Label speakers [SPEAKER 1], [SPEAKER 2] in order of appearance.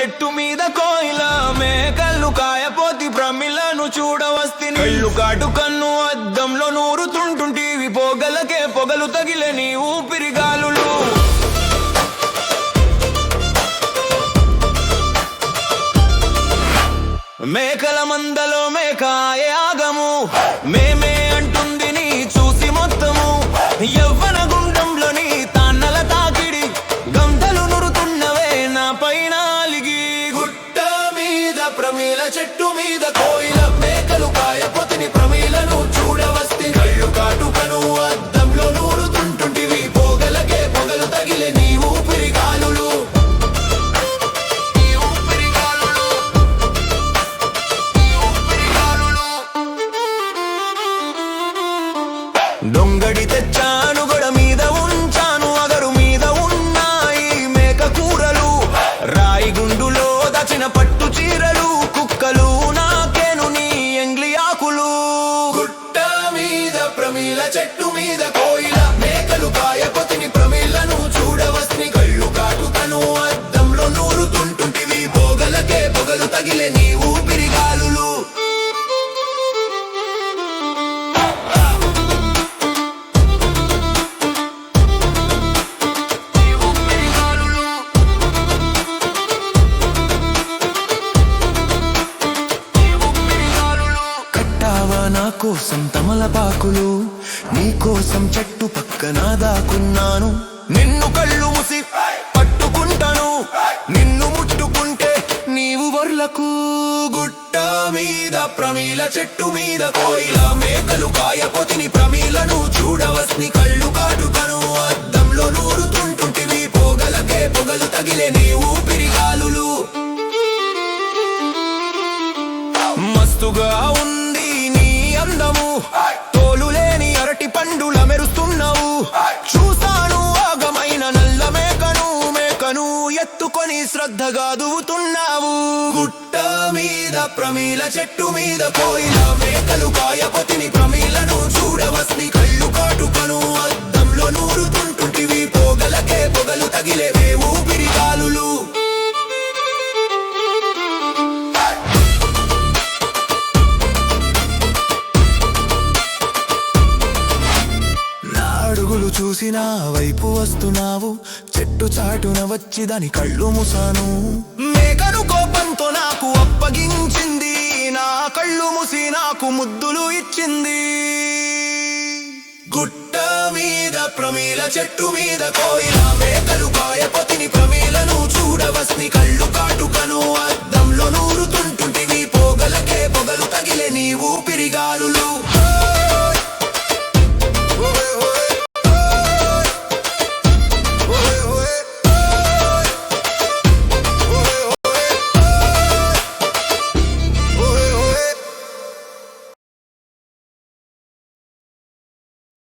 [SPEAKER 1] చెట్టు మీద కోయిల. మేకల్లు కాయపోతి ప్రమిలను చూడవస్తి. కళ్ళు కాటు కన్ను అద్దంలో నూరుతుంటుంటివి. పొగలకే పొగలు తగిలే నీ మేకల మందలో మేకాయ ఆగము. మేమే చెట్టు మీద కోయిల మేకలు కాయపోతిని ప్రమీలను చూడవస్తి కళ్ళు కాటుకను అద్దంలో నూరుతుంటుంటివి పొగలకే పొగలు తగిలే నీ నీ ఊపిరి గాలులు. దొంగడి తెచ్చాను గొడ మీద ఉంచాను అగరు మీద ఉన్నాయి మేక కూరలు. రాయి గుండులో దచిన పట్టు చీరలు. ప్రమీల చెట్టు మీద కోయిల మేకలు కాయపతిని ప్రమీలను నా కోసం తమలపాకులు నీ కోసం చెట్టు పక్కన దాకున్నాను. నిన్ను కళ్ళు ముసి పట్టుకుంటాను నిన్ను ముట్టుకుంటే నీవు వర్లకు గుట్ట మీద ప్రమీల చెట్టు మీద కోయిల మేకలు కాయపోతిని ప్రమీలను చూడవస్ని కళ్ళు కాటుకను. ఎత్తుకొని శ్రద్ధగా దువ్వుతున్నావు గుట్ట మీద ప్రమీల చెట్టు మీద పోయిన మేకలు కాయపతిని ప్రమీలను అడుగులు చూసినా వైపు వస్తున్నావు. చెట్టు చాటున వచ్చి దాని కళ్ళు ముసాను. మేకను కోపంతో నాకు అప్పగించింది. నా కళ్ళు ముసి నాకు ముద్దులు ఇచ్చింది. గుట్ట మీద ప్రమీల చెట్టు మీద కోయిల మేకలు కాయపతిని ప్రమీలను చూడవస్ని కళ్ళు కాటుకను అద్దంలో నూరుతుంటుంటివి. పోగలకే పొగలు తగిలే నీ ఊపిరిగా